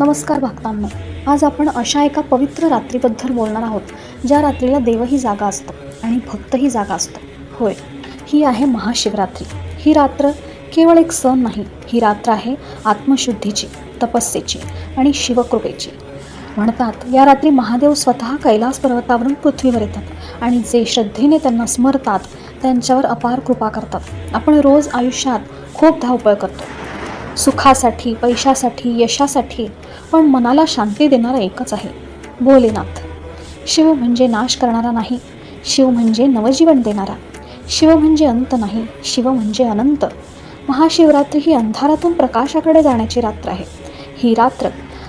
नमस्कार भक्तांना. आज आपण अशा एका पवित्र रात्रीबद्दल बोलणार आहोत ज्या रात्रीला देवही जागा असतो आणि भक्तही जागा असतो. होय ही आहे महाशिवरात्री. ही रात्र केवळ एक सण नाही ही रात्र आहे आत्मशुद्धीची तपस्येची आणि शिवकृपेची. म्हणतात या रात्री महादेव स्वतः कैलास पर्वतावरून पृथ्वीवर येतात आणि जे श्रद्धेने त्यांना स्मरतात त्यांच्यावर अपार कृपा करतात. आपण रोज आयुष्यात खूप धावपळ करतो. सुखासाठी पैशासाठी यशासाठी पण मनाला शांती देणारा एकच आहे भोलेनाथ. शिव म्हणजे नाश करणारा नाही शिव म्हणजे नवजीवन देणारा. शिव म्हणजे अंत नाही शिव म्हणजे अनंत. महाशिवरात्री ही अंधारातून प्रकाशाकडे जाण्याची रात्र आहे. ही रात्र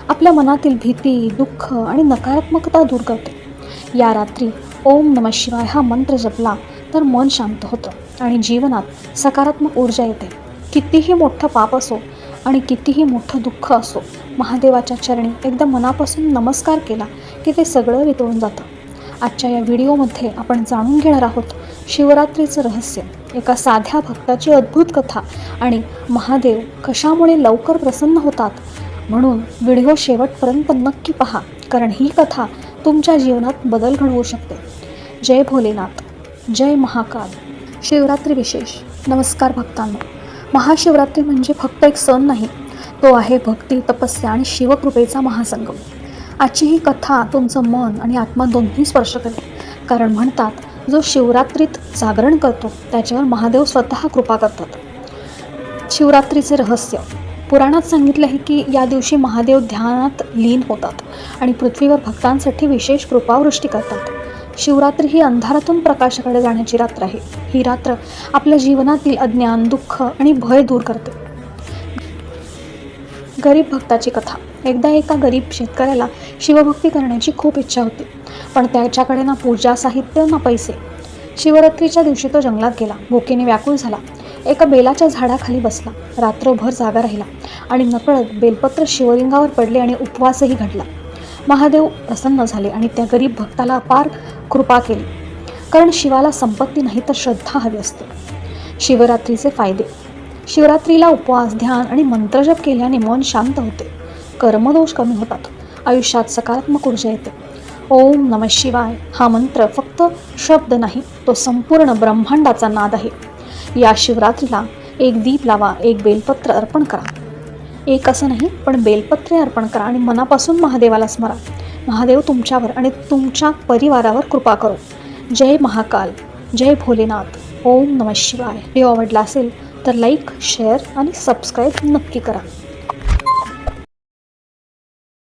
आपल्या मनातील भीती दुःख आणि नकारात्मकता दूर करते. या रात्री ओम नम शिवाय हा मंत्र जपला तर मन शांत होतं आणि जीवनात सकारात्मक ऊर्जा येते. कितीही मोठं पाप असो आणि कितीही मोठं दुःख असो महादेवाच्या चरणी एकदा मनापासून नमस्कार केला की ते सगळं वितळून जातं. आजच्या या व्हिडिओमध्ये आपण जाणून घेणार आहोत शिवरात्रीचं रहस्य. एका साध्या भक्ताची अद्भुत कथा आणि महादेव कशामुळे लवकर प्रसन्न होतात म्हणून व्हिडिओ शेवटपर्यंत नक्की पहा कारण ही कथा तुमच्या जीवनात बदल घडवू शकते. जय भोलेनाथ. जय महाकाल. शिवरात्री विशेष. नमस्कार भक्तांनो. महाशिवरात्री म्हणजे फक्त एक सण नाही तो आहे भक्ती तपस्या आणि शिवकृपेचा महासंगम. आजची ही कथा तुमचं मन आणि आत्मा दोन्ही स्पर्श करेल. कारण म्हणतात जो शिवरात्रीत जागरण करतो त्याच्यावर महादेव स्वतः कृपा करतात. शिवरात्रीचे रहस्य. पुराणात सांगितलं आहे की या दिवशी महादेव ध्यानात लीन होतात आणि पृथ्वीवर भक्तांसाठी विशेष कृपावृष्टी करतात. शिवरात्री ही अंधारातून प्रकाशाकडे जाण्याची रात्र आहे. ही रात्र आपल्या जीवनातील अज्ञान दुःख आणि भय दूर करते. गरीब भक्ताची कथा. एकदा एका गरीब शेतकऱ्याला शिवभक्ती करण्याची खूप इच्छा होती पण त्याच्याकडे ना पूजा साहित्य ना पैसे. शिवरात्रीच्या दिवशी तो जंगलात गेला. भुकेने व्याकुळ झाला. एका बेलाच्या झाडाखाली बसला. रात्रभर जागा राहिला आणि नकळत बेलपत्र शिवलिंगावर पडले आणि उपवासही घडला. महादेव प्रसन्न झाले आणि त्या गरीब भक्ताला अपार कृपा केली. कारण शिवाला संपत्ती नाही तर श्रद्धा हवी असते. शिवरात्रीचे फायदे. शिवरात्रीला उपवास ध्यान आणि मंत्रजप केल्याने मन शांत होते. कर्मदोष कमी होतात. आयुष्यात सकारात्मक ऊर्जा येते. ओम नम शिवाय. हा मंत्र फक्त शब्द नाही तो संपूर्ण ब्रह्मांडाचा नाद आहे. या शिवरात्रीला एक दीप लावा एक बेलपत्र अर्पण करा. एक असं नाही पण बेलपत्रे अर्पण करा आणि मनापासून महादेवाला स्मरा. महादेव तुमच्यावर आणि तुमच्या परिवारावर कृपा करो. जय महाकाल जय भोलेनाथ ओम नम शिवाय. व्हिडिओ आवडला असेल तर लाईक शेअर आणि सबस्क्राईब नक्की करा.